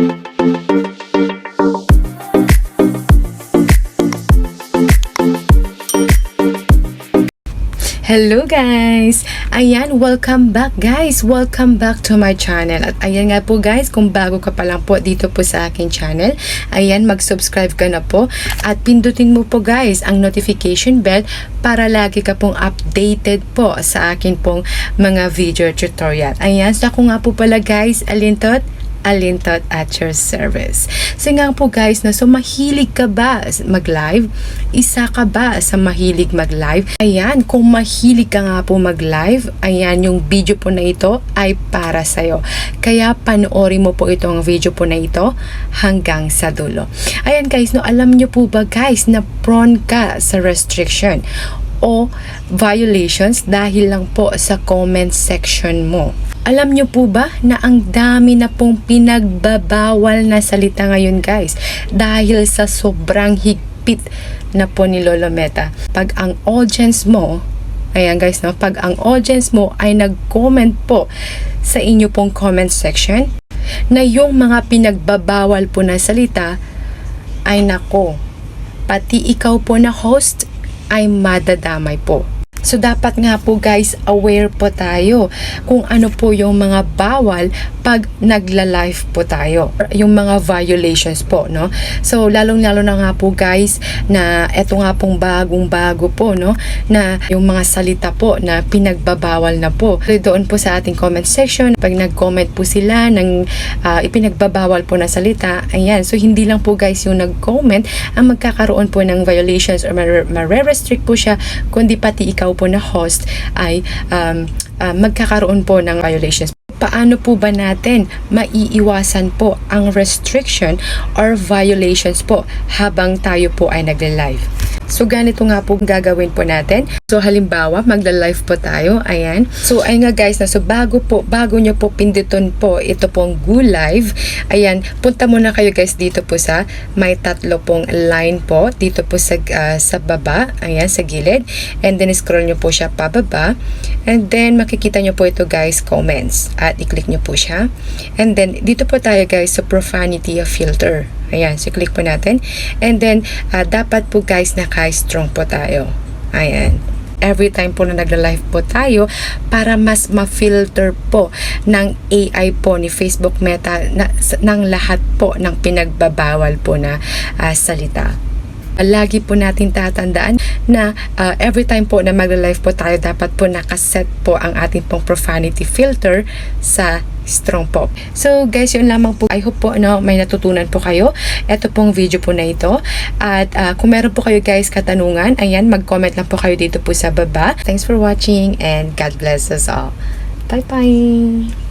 Hello guys! Ayan, welcome back guys! Welcome back to my channel. At ayan nga po guys, kung bago ka pa lang po dito po sa akin channel, ayan, mag-subscribe ka na po. At pindutin mo po guys ang notification bell para lagi ka pong updated po sa akin pong mga video tutorial. Ayan, so ako nga po pala guys, Alintot, Alintot at your service. So nga po guys, na so mahilig ka ba mag-live? Isa ka ba sa mahilig mag-live? Ayan, kung mahilig ka nga po mag-live, ayan, yung video po na ito ay para sa'yo. Kaya panoorin mo po itong video po na ito hanggang sa dulo. Ayan guys, no, alam nyo po ba guys na prone ka sa restriction o violations dahil lang po sa comment section mo. Alam nyo po ba na ang dami na pong pinagbabawal na salita ngayon guys dahil sa sobrang higpit na po ni Lolo Meta. Pag ang audience mo, ayan guys, no, pag ang audience mo ay nag-comment po sa inyo pong comment section na yung mga pinagbabawal po na salita ay nako, pati ikaw po na host ay madadamay po. So dapat nga po guys, aware po tayo kung ano po yung mga bawal pag nagla-live po tayo. Yung mga violations po, no? So lalong-lalo na nga po guys na eto nga pong bagong-bago po, no? Na yung mga salita po na pinagbabawal na po. So, doon po sa ating comment section, pag nag-comment po sila ng ah, ipinagbabawal po na salita, ayan. So hindi lang po guys yung nag-comment ang magkakaroon po ng violations or mare- mare-restrict po siya, kundi pati ikaw po na host ay um, ah, magkakaroon po ng violations. Paano po ba natin maiiwasan po ang restriction or violations po habang tayo po ay nagla-live? So, ganito nga po gagawin po natin. So, halimbawa, magla-live po tayo. Ayan. So, ayun nga guys, na so bago po, bago nyo po pindutin po ito pong Go Live, ayan, punta muna kayo guys dito po sa may tatlo pong line po, dito po sa, ah, sa baba, ayan, sa gilid. And then, scroll nyo po siya pababa. And then, makikita nyo po ito guys, comments. At i-click nyo po siya. And then, dito po tayo guys sa profanity filter. Ayan, so click po natin. And then, ah, dapat po guys naka-strong po tayo. Ayan. Every time po na nagla-live po tayo para mas ma-filter po ng AI po ni Facebook Meta na, ng lahat po ng pinagbabawal po na ah, salita lagi po natin tatandaan na uh, every time po na magla-live po tayo, dapat po nakaset po ang ating pong profanity filter sa strong pop. So guys, yun lamang po. I hope po no, may natutunan po kayo. Ito pong video po na ito. At uh, kung meron po kayo guys katanungan, ayan, mag-comment lang po kayo dito po sa baba. Thanks for watching and God bless us all. Bye-bye!